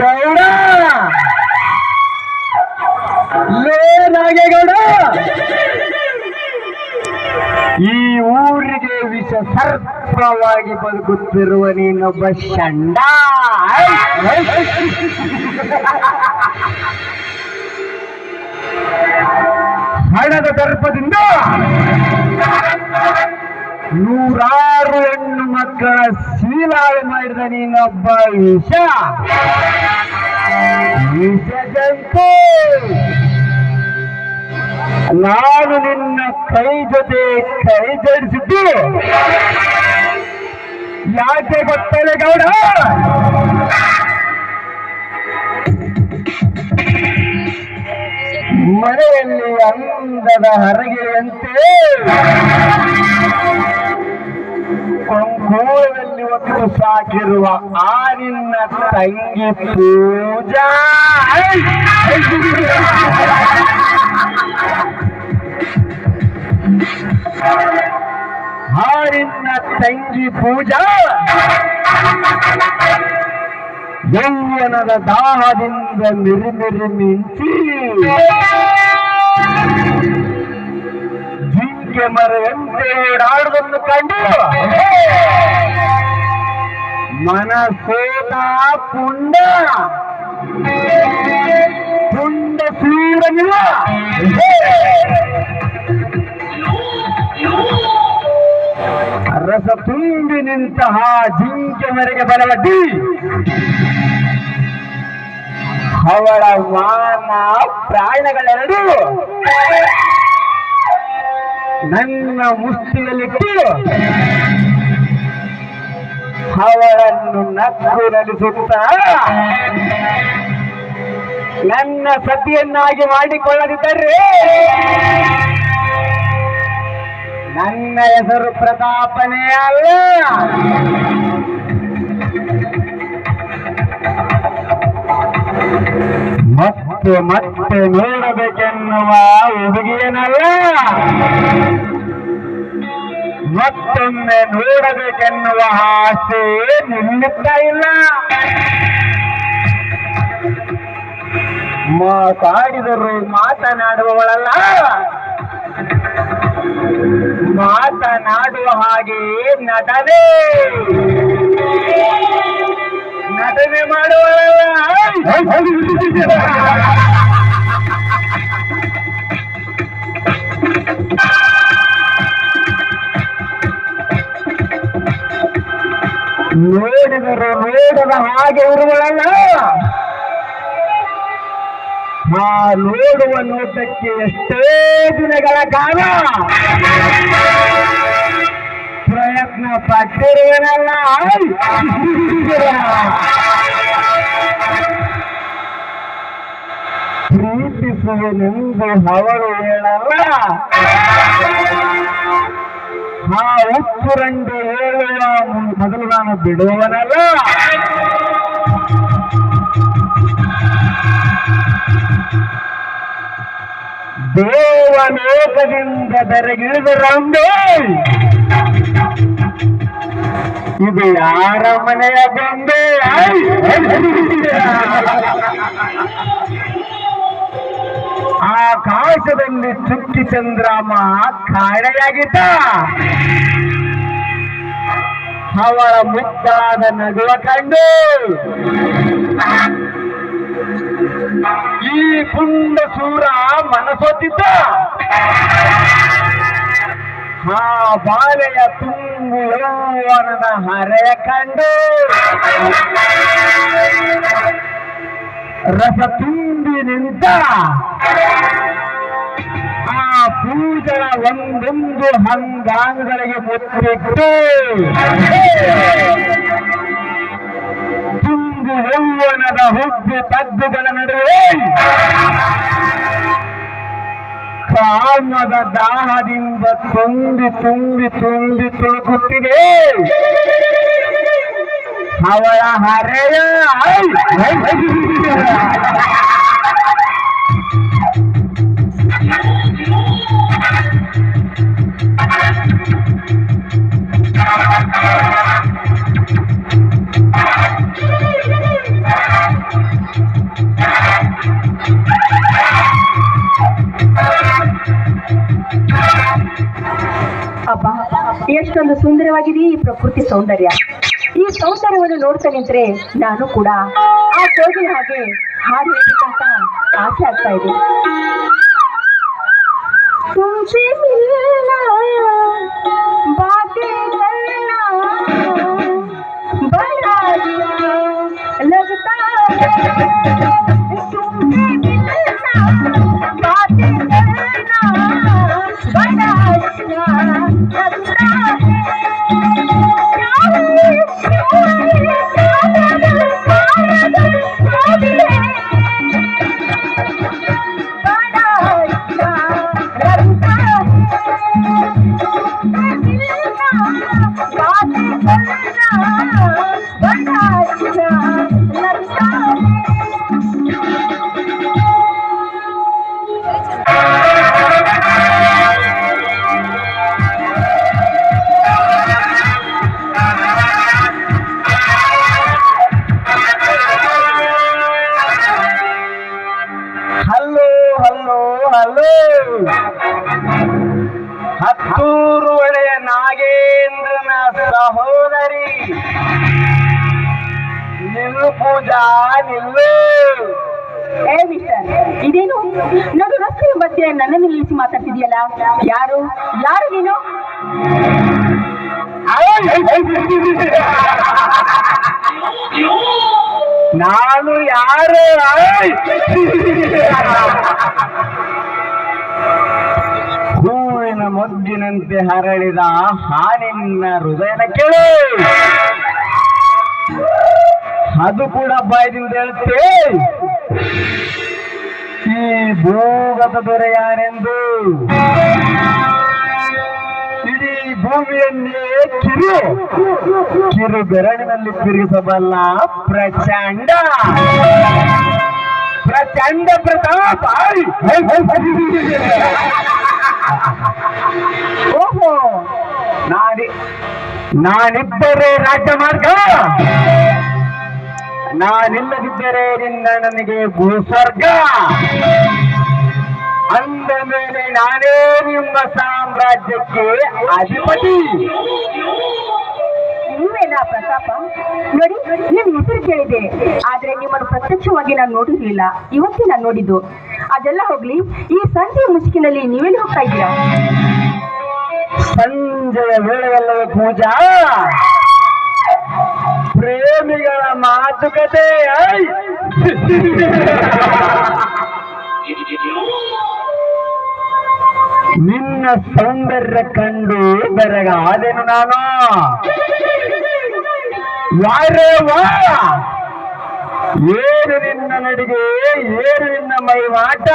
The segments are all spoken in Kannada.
ಗೌಡ! ಲೇ ನಾಗೇಗೌಡ ಈ ಊರಿಗೆ ವಿಷ ಸರ್ಪವಾಗಿ ಬದುಕುತ್ತಿರುವ ನೀನೊಬ್ಬ ಷಂಡ ಹಣದ ದರ್ಪದಿಂದ ನೂರಾರು ಹೆಣ್ಣು ಮಕ್ಕಳ ಶೀಲಾಳು ಮಾಡಿದ ನೀನೊಬ್ಬ ವಿಷ. ವಿಷ ಜಂತು. ನಾನು ನಿನ್ನ ಕೈ ಜೊತೆ ಕೈ ಜೋಡಿಸಿದ್ದು. ಯಾಕೆ ಗೊತ್ತಲ್ಲ ಗೌಡ? ಮನೆಯಲ್ಲಿ ಅಂದದ ಹರಗೆಯಂತೆ ಕೊಂಗೋಳದಲ್ಲಿ ಒತ್ತು ಸಾಕಿರುವ ಆ ನಿನ್ನ ತಂಗಿ ಪೂಜಾ. ನಿನ್ನ ತಂಗಿ ಪೂಜಾ. ಯೌವನದ ದಾಹದಿಂದ ಮಿರಿಮಿರಿ ಮಿಂಚಿ ಜಿಂಕೆ ಮರೆಯಂತೆ ಓಡಾಡುವುದನ್ನು ಕಂಡು ಮನಸೋತ ಪುಂಡ ಪುಂಡ ಸೂರನಿಲ್ಲ ರಸ ತುಂಬಿ ನಿಂತಹ ಜಿಂಕೆ ಮರೆಗೆ ಬಲವಟ್ಟಿ ಅವಳ ಮಾನ ಪ್ರಾಣಗಳೆರಡು ನನ್ನ ಮುಷ್ಟಿಯಲ್ಲಿಟ್ಟು ಅವಳನ್ನು ನಕ್ಕು ನಡೆಸುತ್ತ ನನ್ನ ಸತಿಯನ್ನಾಗಿ ಮಾಡಿಕೊಳ್ಳದಿದ್ದರೆ ನನ್ನ ಹೆಸರು ಪ್ರತಾಪನೇ ಅಲ್ಲ. ಮತ್ತೆ ಮತ್ತೆ ನೋಡಬೇಕೆನ್ನುವ ಹುಡುಗಿಯನಲ್ಲ. ಮತ್ತೊಮ್ಮೆ ನೋಡಬೇಕೆನ್ನುವ ಆಸೆ ನಿಲ್ಲುತ್ತಾ ಇಲ್ಲ. ಮಾತಾಡಿದರು ಮಾತನಾಡುವವಳಲ್ಲ. ಮಾತನಾಡುವ ಹಾಗೆ ನಟನೆ. ನಟನೆ ಮಾಡುವ ನೋಡಿದರು ನೋಡದ ಹಾಗೆ ಇರುವಳಲ್ಲ. ಆ ನೋಡುವ ನೋಟಕ್ಕೆ ಎಷ್ಟೇ ದಿನಗಳ ಕಾಲ ಪ್ರಯತ್ನ ಪಟ್ಟಿರುವನಲ್ಲ. ಪ್ರೀತಿಸುವನೆಂದು ಅವರು ಹೇಳಲ್ಲ. ಆ ಉಪ್ಪುರಂಡು ಹೇಳುವ ಮೊದಲು ನಾನು ಬಿಡುವವನಲ್ಲ ದೇವಲೋಕದಿಂದ ಬೆರಗಿಳಿದರಂದು ಇದು ಯಾರ ಮನೆಯ ಬಂದೆ ಆಕಾಶದಲ್ಲಿ ಚುಕ್ಕಿ ಚಂದ್ರಾಮ ಕಾಣೆಯಾಗಿದ್ದ. ಅವಳ ಮುದ್ದಾದ ನಗುವ ಕಂಡು. ಈ ಪುಂಡ ಸೂರ ಮನಸೋತಿದ್ದ ಆ ಬಾಲೆಯ ತುಂಬು ಯೌವನದ ಹರೆಯ ಕಂಡು. ರಸ ತುಂಬಿ ನಿಂತ. ಆ ಪೂಜನ ಒಂದೊಂದು ಹಂಗಾಂಗಗಳಿಗೆ ಮುತ್ತಿಟ್ಟು ತುಂಬು ಯೌವನದ ಹುಬ್ಬು ತಗ್ಗುಗಳ ನಡುವೆ ಕಾಮದ ದಾಹದಿಂದ ತುಂಬಿ ತುಂಬಿ ತುಂಬಿ ತುಳುಕುತ್ತಿದೆ ಅವಳ ಹರೆಯ ಎಷ್ಟೊಂದು ಸುಂದರವಾಗಿದೆ ಈ ಪ್ರಕೃತಿ ಸೌಂದರ್ಯ. ಈ ಸೌಂದರ್ಯವನ್ನು ನೋಡ್ತಾ ನಿಂತರೆ ನಾನು ಕೂಡ. ಆ ಕೋಗಿಲ ಹಾಗೆ ಹಾಡು ಹೇಳಬೇಕಂತ ಆಸೆ ಆಗ್ತಾ ಇದೆ. ಬಾ ಹಲೋ ಹತ್ತೂರು ಒಡೆಯ ನಾಗೇಂದ್ರನ ಸಹೋದರಿ. ನಿಲ್ಲು ಪೂಜಾ ನಿಲ್ಲು. ಏ ಮಿಸ್ಟರ್ ಇದೇನು? ನಡು ರಸ್ತೆಯ ಮಧ್ಯೆ ನನ್ನ ನಿಲ್ಲಿಸಿ ಮಾತಾಡ್ತಿದ್ಯಲ್ಲ ಯಾರು? ಯಾರು ನೀನು? ನಾನು ಯಾರು? ಮೊಗ್ಗಿನಂತೆ ಹರಳಿದ ಹಾನಿನ ಹೃದಯನ ಕೇಳು. ಅದು ಕೂಡ ಬಾಯದಿಂದ ಹೇಳುತ್ತೆ ಈ ಭೂಗತ ದೊರೆ ಯಾರೆಂದು? ಇಡೀ ಭೂಮಿಯನ್ನೇ ಕಿರು. ಕಿರು ಬೆರಳಿನಲ್ಲಿ ತಿರುಗಿಸಬಲ್ಲ ಪ್ರಚಂಡ. ಪ್ರಚಂಡ ಪ್ರತಾಪ! ಓಹೋ! ನಾನಿ ನಾನಿದ್ದರೆ ರಾಜ್ಯ ಮಾರ್ಗ ನಾನಿಲ್ಲದಿದ್ದರೆ ನಿನ್ನ ನನಗೆ ಭೂಸ್ವರ್ಗ! ಅಂದ ಮೇಲೆ ನಾನೇ ನಿಮ್ಮ ಸಾಮ್ರಾಜ್ಯಕ್ಕೆ ಅಧಿಪತಿ! ನೀವೇನಾ ಪ್ರತಾಪ? ನೋಡಿ ನಿಮ್ಮ ಹೆಸರು ಕೇಳಿದೆ ಆದ್ರೆ ನಿಮ್ಮನ್ನು ಪ್ರತ್ಯಕ್ಷವಾಗಿ ನಾನು ನೋಡಿರ್ಲಿಲ್ಲ. ಇವತ್ತೇ ನಾನು ನೋಡಿದ್ದು. ಅದೆಲ್ಲ ಹೋಗ್ಲಿ, ಈ ಸಂಜೆ ಮುಸುಕಿನಲ್ಲಿ ನೀವೆಲ್ಲಿ ಹೋಗ್ತಾ ಇದ್ದೀರಾ? ಸಂಜೆಯ ವೇಳೆಯಲ್ಲವೇ ಪೂಜಾ. ಪ್ರೇಮಿಗಳ ಮಾತುಕತೆ! ನಿನ್ನ ಸೌಂದರ್ಯ ಕಂಡು ಬೆರಗಾದೆನು ನಾನು. ವಾರೇ ವಾ! ಏನು ನಿನ್ನ ನಡಿಗೆ ಏರು ನಿನ್ನ ಮೈವಾಟ.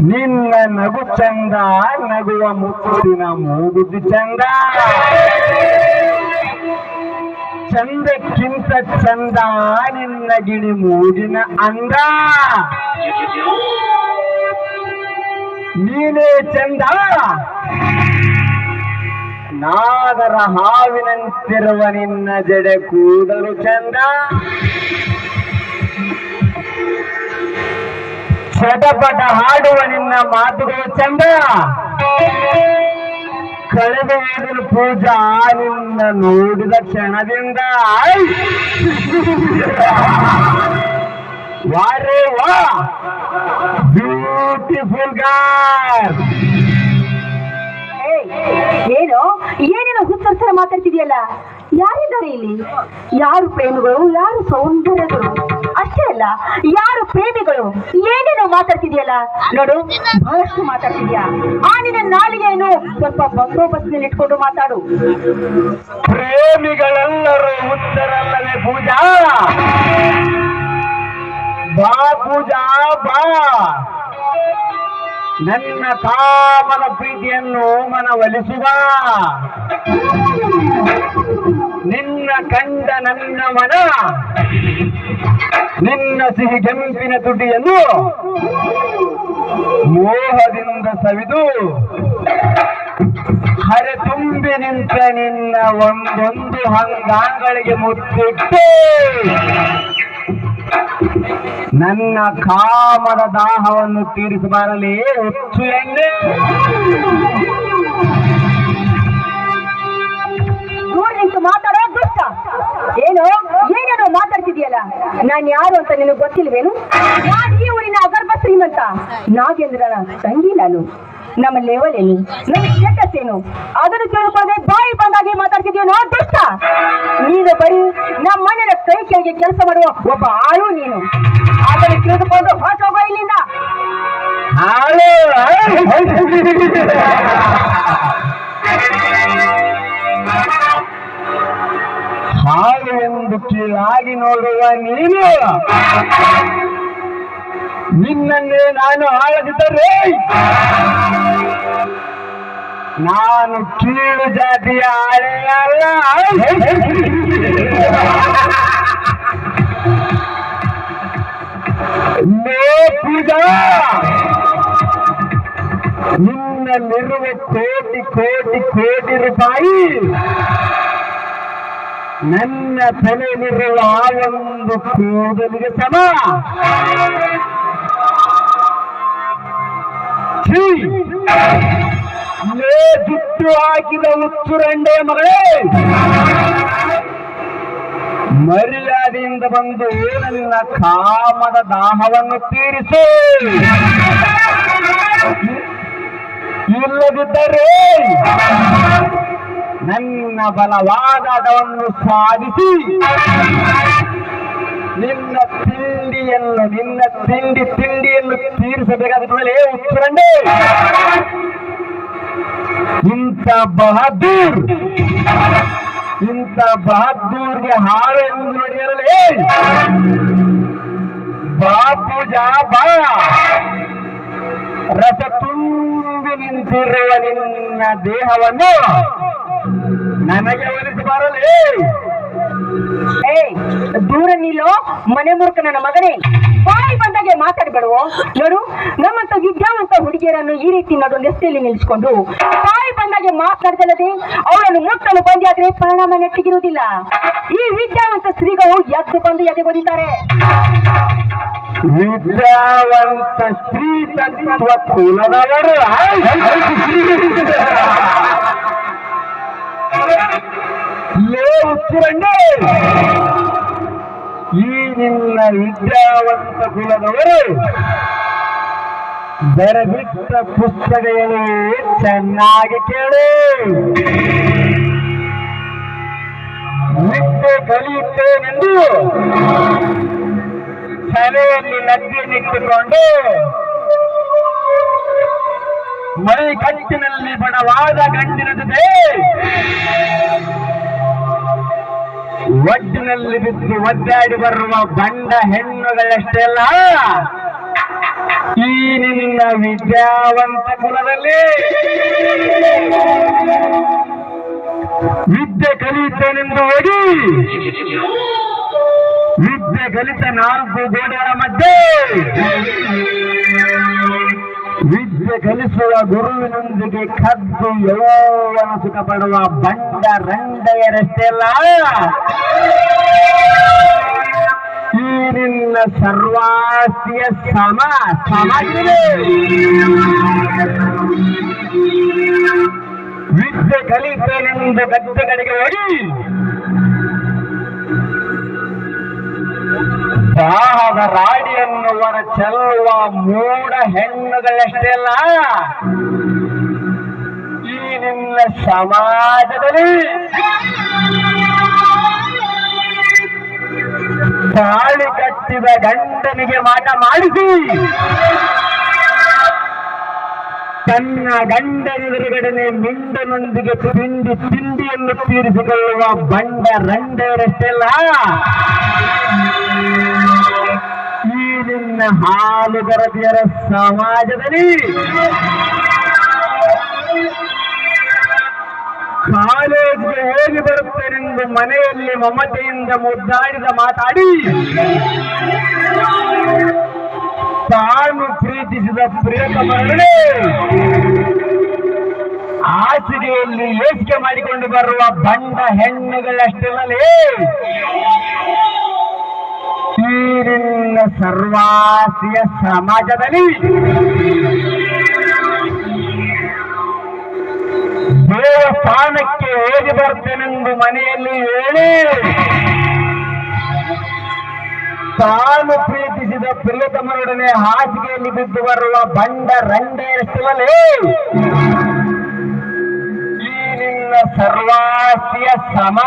ನಿನ್ನ ನಗು ಚಂದ, ನಗುವ ಮುತ್ತಿನ ಮೂಗುದು ಚಂದ. ಚಂದಕ್ಕಿಂತ ಚಂದ, ನಿನ್ನ ಗಿಣಿ ಮೂಗಿನ ಅಂದ. ನೀನೇ ಚಂದ. ನಾಗರ ಹಾವಿನಂತಿರುವ ನಿನ್ನ ಜಡೆ ಕೂದಲು ಚಂದ. ಚಟಪಟ ಹಾಡುವ ನಿನ್ನ ಮಾತುಗಳು ಚಂದ. ಕಳೆದ ಪೂಜಾ ನಿನ್ನ ನೋಡಿದ ಕ್ಷಣದಿಂದ! ವಾರೇ ವಾ! ಬ್ಯೂಟಿಫುಲ್ ಗಾರ್ ಏನು ಏನೇನೋ ಹುತ್ತರ್ಸರ ಮಾತಾಡ್ತಿದೆಯಲ್ಲ? ಯಾರಿದ್ದಾರೆ ಇಲ್ಲಿ? ಯಾರು ಪ್ರೇಮಿಗಳು, ಯಾರು ಸೌಂದರ್ಯಗಳು? ಅಷ್ಟೇ ಅಲ್ಲ, ಯಾರು ಪ್ರೇಮಿಗಳು? ಏನೇನೋ ಮಾತಾಡ್ತಿದೆಯಲ್ಲ? ನೋಡು, ಬಹಳಷ್ಟು ಮಾತಾಡ್ತಿದ್ಯಾ? ಆ ನಿನ್ನ ನಾಲಿಗೆಯನ್ನು ಸ್ವಲ್ಪ ಬಂದೋಬಸ್ತಿನಲ್ಲಿ ಇಟ್ಕೊಂಡು ಮಾತಾಡು. ಪ್ರೇಮಿಗಳೆಲ್ಲರೂ ಉತ್ತರಲ್ಲವೇ ಪೂಜಾ? ಬಾ ಪೂಜಾ, ಬಾ. ನನ್ನ ಕಾಮದ ಪ್ರೀತಿಯನ್ನು ಮನವೊಲಿಸುವ. ನಿನ್ನ ಕಂಡ ನನ್ನ ಮನ ನಿನ್ನ ಸಿಹಿ ಕೆಂಪಿನ ತುಟಿಯನ್ನು ಮೋಹದಿಂದ ಸವಿದು ಹರೆ ತುಂಬಿ ನಿಂತ ನಿನ್ನ ಒಂದೊಂದು ಹಂಗಾಂಗಳಿಗೆ ಮುತ್ತಿಟ್ಟು ನನ್ನ ಕಾಮದ ದಾಹವನ್ನು ತೀರಿಸಬಾರಲಿ, ಹುಚ್ಚು ಎಣ್ಣೆ ಮಾತಾಡೋ ದುಷ್ಟ. ಏನು? ಏನೇನೋ ಮಾತಾಡ್ತಿದ್ಯಲ್ಲ ನಾನ್ ಯಾರು ಅಂತ ನಿನಗೆ ಗೊತ್ತಿಲ್ವೇನು? ಈ ಊರಿನ ಅಗರ್ಭ ಶ್ರೀಮಂತ? ನಾಗೇಂದ್ರನ ತಂಗಿ ನಾನು. ನಮ್ಮ ಲೆವೆಲ್ ಏನು ನಮ್ಮ ಸ್ಟೇಟಸ್ ಏನು ಅದನ್ನು ಬಾಯಿ ಬಂದಾಗಿ ಮಾತಾಡ್ತಿದ್ಯೋ ನೋ ದುಷ್ಟ. ನೀನು ಬರೀ ನಮ್ಮ ಮನೆಯ ಕೈ ಕೆಳಗೆ ಕೆಲಸ ಮಾಡುವ ಒಬ್ಬ ಆಳು ನೀನು. ಅದನ್ನು ತಿಳಿದುಕೊಂಡು ಹೊರಟೋಗೋ ಇಲ್ಲಿಂದ. ಹಾಗೆ ಎಂದು ಕೀಳಾಗಿ ನೋಡುವ ನೀನು. ನಿನ್ನನ್ನೇ ನಾನು ಆಳದಿದ್ದರೆ ನಾನು ಕೀಳು ಜಾತಿಯ ಆಳೆ ಅಲ್ಲ. ಪೂಜಾ! ನಿನ್ನಲ್ಲಿರುವ ಕೋಟಿ ಕೋಟಿ ಕೋಟಿ ರೂಪಾಯಿ ನನ್ನ ತಲೆಯಲ್ಲಿರುವ ಆ ಒಂದು ಕೂದಲಿಗೆ ಸಮ! ಲೇ ಜುಟ್ಟು ಹಾಕಿದ ಹುಚ್ಚುರಂಡೆ ಮಗಳೇ. ಮರ್ಯಾದೆಯಿಂದ ಬಂದು ನನ್ನ ಕಾಮದ ದಾಹವನ್ನು ತೀರಿಸು. ಇಲ್ಲದಿದ್ದರೆ ನನ್ನ ಬಲವಾದವನ್ನು ಸಾಧಿಸಿ. ನಿನ್ನ ತಿಂಡಿಯನ್ನು, ನಿನ್ನ ತಿಂಡಿ ತಿಂಡಿಯನ್ನು ತೀರಿಸಬೇಕಾದ ಮೇಲೆ ಉತ್ತರಂಡೆ ಇಂಥ ಬಹದ್ದೂರ್, ಇಂಥ ಬಹದ್ದೂರ್ಗೆ ಹಾಳು ಎಂದು ನಡೆಯಲೇ ಬಾಪೂಜಾ ಬಾ. ರಸ ತುಂಬಿ ನಿಂತಿರುವ ನಿನ್ನ ದೇಹವನ್ನು ನನಗೆ ಏ ದೂರ ನಿಲ್ಲೋ ಮನೆ ಮುರುಕ ನನ್ನ ಮಗನೇ ಬಾಯಿ ಬಂದಾಗೆ ಮಾತಾಡ್ಬೇಡೋ ನೋಡು ನಮ್ಮಂತ ವಿದ್ಯಾವಂತ ಹುಡುಗಿಯರನ್ನು ಈ ರೀತಿ ನಡು ನೆಸ್ತಿಯಲ್ಲಿ ನಿಲ್ಲಿಸ್ಕೊಂಡು ಬಾಯಿ ಬಂದಾಗೆ ಮಾತಾಡ್ತಲ್ಲದೆ ಅವಳನ್ನು ಮುಟ್ಟಲು ಬಂದಿಯಾದ್ರೆ ಪರಿಣಾಮ ನೆಟ್ಟಿಗಿರುವುದಿಲ್ಲ ಈ ವಿದ್ಯಾವಂತ ಸ್ತ್ರೀಗಳು ಎದ್ದು ಬಂದು ಎದೆಗೊದಿದ್ದಾರೆ ವಿದ್ಯಾವಂತ ಸ್ತ್ರೀ ತತ್ವ ಲೇ ಉಚ್ಚರಂಡೆ ಈ ನಿನ್ನ ವಿದ್ಯಾವಂತ ಕುಲದವರು, ಬರಬಿಟ್ಟ ಪುಸ್ತಕಗಳು ಚೆನ್ನಾಗಿ ಕೇಳು. ವಿದ್ಯೆ ಕಲಿಯುತ್ತೇನೆಂದು ತಲೆಯಲ್ಲಿ ಲಗ್ಗೆನಿಟ್ಟುಕೊಂಡು ಮೈ ಕಟ್ಟಿನಲ್ಲಿ ಬಡವಾದ ಗಂಡಿನ ಜೊತೆ ಒಡ್ಡಿನಲ್ಲಿ ಬಿದ್ದು ಒದ್ದಾಡಿ ಬರುವ ಬಂಡ ಹೆಣ್ಣುಗಳಷ್ಟೆಲ್ಲ ಈ ನಿನ್ನ ವಿದ್ಯಾವಂತ ಕುಲದಲ್ಲಿ. ವಿದ್ಯೆ ಕಲಿಯುತ್ತೇನೆಂದು ಓಡಿ. ವಿದ್ಯೆ ಕಲಿತ ನಾಲ್ಕು ಗೋಡೆಗಳ ಮಧ್ಯೆ ವಿದ್ಯೆ ಕಲಿಸುವ ಗುರುವಿನೊಂದಿಗೆ ಕದ್ದು ಯೌವನ ಸುಖ ಪಡುವ ಬಂಡ ರಂಡೆಯರಷ್ಟೇ ಅಲ್ಲ. ಈ ನಿನ್ನ ಸರ್ವಾಸ್ತಿಯ ಸಮ ಸಮಾಗಿದೆ ವಿದ್ಯೆ ಕಲಿತೇನೆಂದು ಗದ್ದೆಗಳಿಗೆ ಕಡೆಗೆ ದಾಹದ ರಾಡಿಯನ್ನು ಹೊರ ಚೆಲ್ಲುವ ಮೂಡ ಹೆಣ್ಣುಗಳಷ್ಟೇ ಅಲ್ಲ ಈ ನಿನ್ನ ಸಮಾಜದಲ್ಲಿ ತಾಳಿ ಕಟ್ಟಿದ ಗಂಡನಿಗೆ ಮಾಟ ಮಾಡಿಸಿ. ತನ್ನ ಗಂಡನೆದುರುಗಡೆನೆ ಮಿಂಡನೊಂದಿಗೆ ತಿಂಡಿ ತಿಂಡಿಯನ್ನು ತೀರಿಸಿಕೊಳ್ಳುವ ಬಂಡ ರಂಡರಷ್ಟೆಲ್ಲ ನಿನ್ನ ಹಾಲು ಬರದಿಯರ ಸಮಾಜದಲ್ಲಿ. ಕಾಲೇಜಿಗೆ ಹೋಗಿ ಬರುತ್ತೇನೆಂದು ಮನೆಯಲ್ಲಿ ಮಮತೆಯಿಂದ ಮುದ್ದಾಡಿದ ಮಾತಾಡಿ. ತಾನು ಪ್ರೀತಿಸಿದ ಪ್ರಿಯತಮರೊಡನೆ ಹಾಸಿಗೆಯಲ್ಲಿ ಏಸಿಗೆ ಮಾಡಿಕೊಂಡು ಬರುವ ಬಂಡ ಹೆಣ್ಣುಗಳಷ್ಟೆಲ್ಲೇ ಈ ನಿನ್ನ ಸರ್ವಾಸಿಯ ಸಮಾಜದಲ್ಲಿ ದೇವಸ್ಥಾನಕ್ಕೆ ಹೋಗಿ ಬರ್ತೇನೆಂದು ಮನೆಯಲ್ಲಿ ಹೇಳಿ ತಾನು ಪ್ರೀತಿಸಿದ ಪ್ರಿಯತಮರೊಡನೆ ಹಾಸಿಗೆಯಲ್ಲಿ ಬಿದ್ದು ಬರುವ ಬಂಡ ರಂಡೆಯಷ್ಟವಲೇ ಈ ನಿನ್ನ ಸರ್ವಾಸಿಯ ಸಮ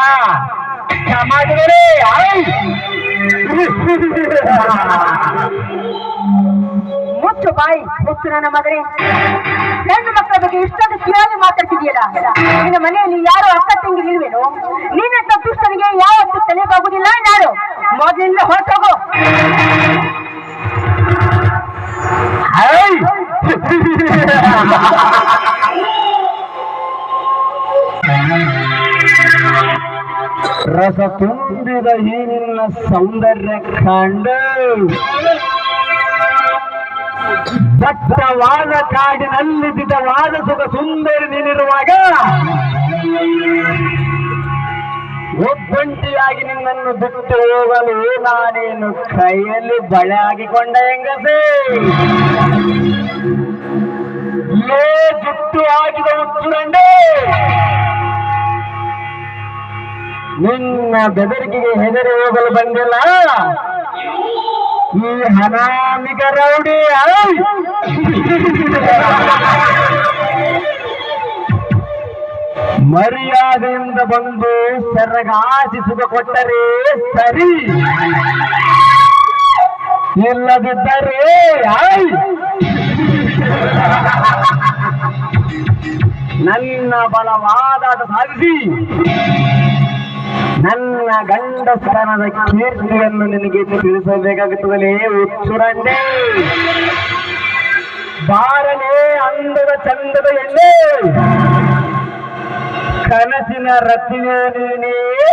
ಸಮಾಜಗಳೇ ಆಯ್! ಮುಚ್ಚು ಬಾಯಿ ಮುಚ್ಚು ನನ್ನ ಮಗನೇ. ಹೆಣ್ಣು ಮಕ್ಕಳ ಬಗ್ಗೆ ಇಷ್ಟೊಂದು ಕಿಯಾಗಿ ಮಾತಾಡ್ತಿದೆಯಲ್ಲ ನಿನ್ನ ಮನೆಯಲ್ಲಿ ಯಾರು ಅಕ್ಕ ತಂಗಿ ಇಲ್ವೇನು ನಿನ್ನ ತಪ್ಪಿಸ್ತನಿಗೆ ಯಾವತ್ತೂ ತಲೆಗಾಗುದಿಲ್ಲ ನಾಡು. ಮೊದಲಿಂದ ಹೊರಟೋಗು. ಆಯ್! ರಸ ತುಂಬಿದ ಈ ಸೌಂದರ್ಯ ಕಂಡು ದಟ್ಟವಾದ ಕಾಡಿನಲ್ಲಿ ದಿಟವಾದ ಸುಖ ಸುಂದರಿ ನೀನಿರುವಾಗ ಒಬ್ಬಂಟಿಯಾಗಿ ನಿನ್ನನ್ನು ಬಿಟ್ಟು ಹೋಗಲು ನಾನೇನು ಕೈಯಲ್ಲಿ ಬಳೆ ಹಾಕಿಕೊಂಡ ಹೆಂಗಸೆ? ಲೇ ಜುಟ್ಟು ಹಾಕಿದ ಹುಚ್ಚುರಂಡೆ ನಿನ್ನ ಬೆದರಿಕೆಗೆ ಹೆದರಿ ಹೋಗಲು ಬಂದಿಲ್ಲ ಈ ಹನಾಮಿಗ ರೌಡಿ! ಮರ್ಯಾದೆಯಿಂದ ಬಂದು ಸೆರಗಾಸಿ ಸುಖ ಕೊಟ್ಟರೆ ಸರಿ ಇಲ್ಲದಿದ್ದರೆ! ನನ್ನ ಬಲವಾದ ಸಾಧಿಸಿ ನನ್ನ ಗಂಡಸ್ತನದ ಕೀರ್ತಿಯನ್ನು ನಿನಗೆ ತಿಳಿಸಬೇಕಾಗುತ್ತದೆ ಉಚ್ಚುರಂಡೆ. ಬಾರನೇ ಅಂದದ ಚಂದದ ಎಣ್ಣೆ. ಕನಸಿನ ರತಿನೇ ನೀನೇ.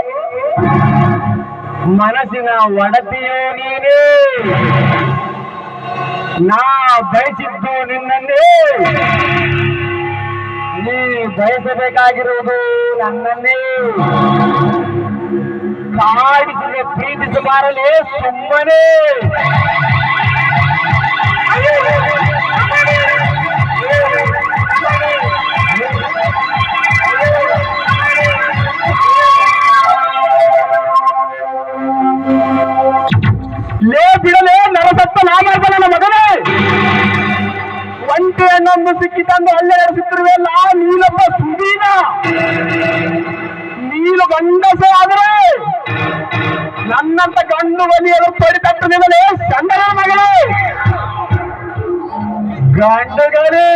ಮನಸ್ಸಿನ ಒಡತಿಯೇ ನೀನೇ. ನಾ ಬಯಸಿದ್ದು ನಿನ್ನನ್ನೇ. ನೀ ಬಯಸಬೇಕಾಗಿರುವುದು ನನ್ನನ್ನೇ. ಕಾಡಿಸಿದ ಪ್ರೀತಿಸಬಾರಲೇ ಸುಮ್ಮನೆ ಲೇ ಬಿಡಲೇ ನರಸತ್ತ ನಾಗರ್ಭ ನನ್ನ ಮಗನೇ ಒಂಟಿ ಹಣ್ಣನ್ನು ಸಿಕ್ಕಿ ತಂದು ಹಳ್ಳೆ ನಡೆಸುತ್ತಿರುವೆಲ್ಲ ನೀನೊಬ್ಬ ಸುದೀನ ನೀನು ಗಂಡಸ ಆದರೆ ನನ್ನಂತ ಗಂಡು ಬಲಿಯಲು ಪಡಿತಟ್ಟು ನಿಮಗೆ ಚಂದನ ಮಗಳೇ ಗಂಡಗಳೇ